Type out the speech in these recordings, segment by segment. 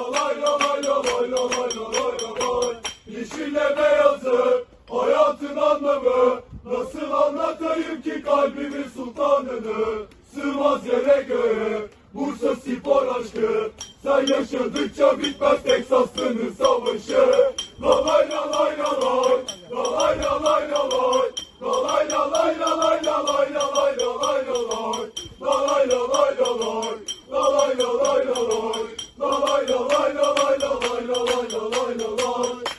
lalay Yeşille beyazı hayatın anlamı Nasıl anlatayım ki kalbimin sultanını Sığmaz yere göğe Bursa spor Sen yaşadıkça bitmez Teksas'ın savaşı Lalay lalay lalay Lalay lalay lalay Lalay lalay lalay lalay lalay lalay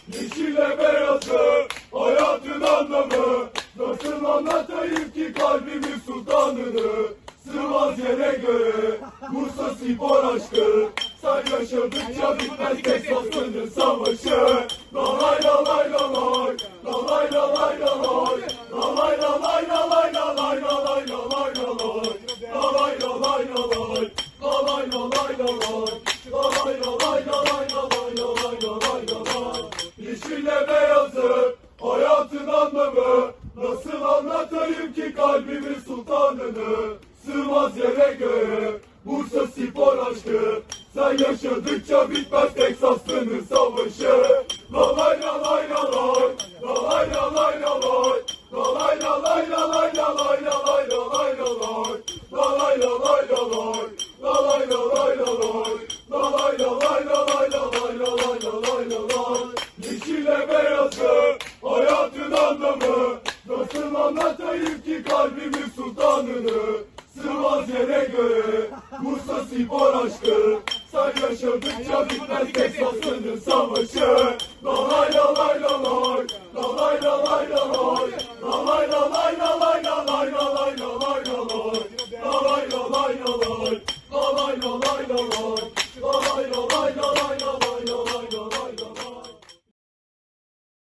Yeşille beyazı hayatın anlamı Nasıl anlatayım ki kalbimin sultanını Sığmaz yere göre Bursa spor Sen yaşadıkça bitmez Teksas'ın savaşı Lalay lalay lalay Lalay lalay lalay Lalay lalay lalay lalay lalay lalay lalay Lalay lalay lalay Lalay lalay lalay Lalay Anlatayım ki kalbimin sultanını Sığmaz yere göğe Bursa spor aşkı. Sen yaşadıkça bitmez Teksas'ın savaşı anlatayım ki kalbimin sultanını Sığmaz yere göre Bursa spor aşkı. Sen yaşadıkça bitmez Teksas'ın savaşı. Lalay lalay lalay Lalay